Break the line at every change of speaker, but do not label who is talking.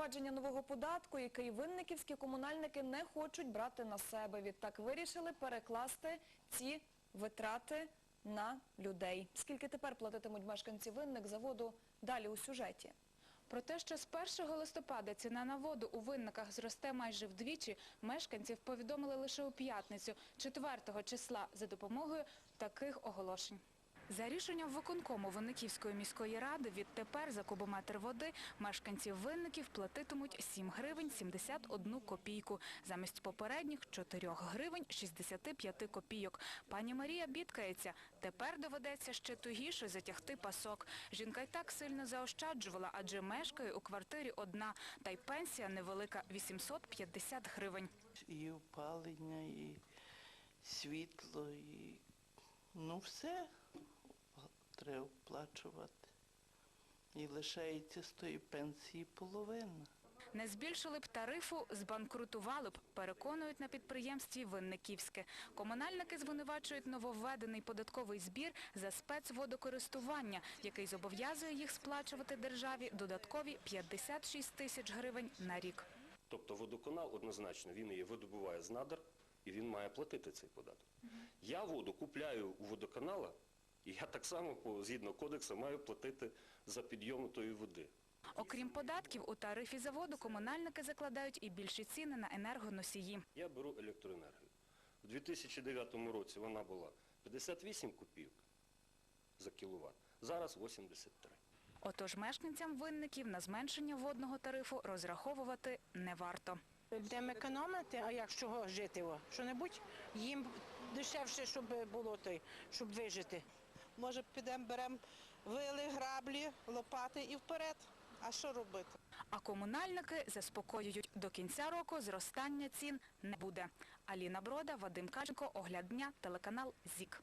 запровадження нового податку, який винниківські комунальники не хочуть брати на себе. Відтак вирішили перекласти ці витрати на людей. Скільки тепер платитимуть мешканці винник за воду, далі у сюжеті.
Про те, що з 1 листопада ціна на воду у винниках зросте майже вдвічі, мешканців повідомили лише у п'ятницю, 4 числа, за допомогою таких оголошень. За рішенням виконкому Винниківської міської ради відтепер за кубометр води мешканці винників платитимуть 7 гривень 71 копійку, замість попередніх 4 гривень 65 копійок. Пані Марія бідкається, тепер доведеться ще тугіше затягти пасок. Жінка й так сильно заощаджувала, адже мешкає у квартирі одна, та й пенсія невелика – 850 гривень.
І опалення, і світло, і ну все треба оплачувати. І лишається з тої пенсії половина.
Не збільшили б тарифу, збанкрутували б, переконують на підприємстві Винниківське. Комунальники звинувачують нововведений податковий збір за спецводокористування, який зобов'язує їх сплачувати державі додаткові 56 тисяч гривень на рік.
Тобто водоканал однозначно він її видобуває з надр і він має платити цей податок. Я воду купляю у водоканала, і я так само, згідно кодексу, маю платити за підйом тої води.
Окрім податків, у тарифі за воду комунальники закладають і більші ціни на енергоносії.
Я беру електроенергію. У 2009 році вона була 58 копійок за кіловат, зараз 83.
Отож мешканцям винників на зменшення водного тарифу розраховувати не варто.
Будемо економити, а як з чого жити? Що-небудь їм дешевше, щоб було той, щоб вижити.
Може, підемо, беремо вили, граблі, лопати і вперед. А що робити?
А комунальники заспокоюють, до кінця року зростання цін не буде. Аліна Брода, Вадим Каченко, Огляд дня, телеканал ЗІК.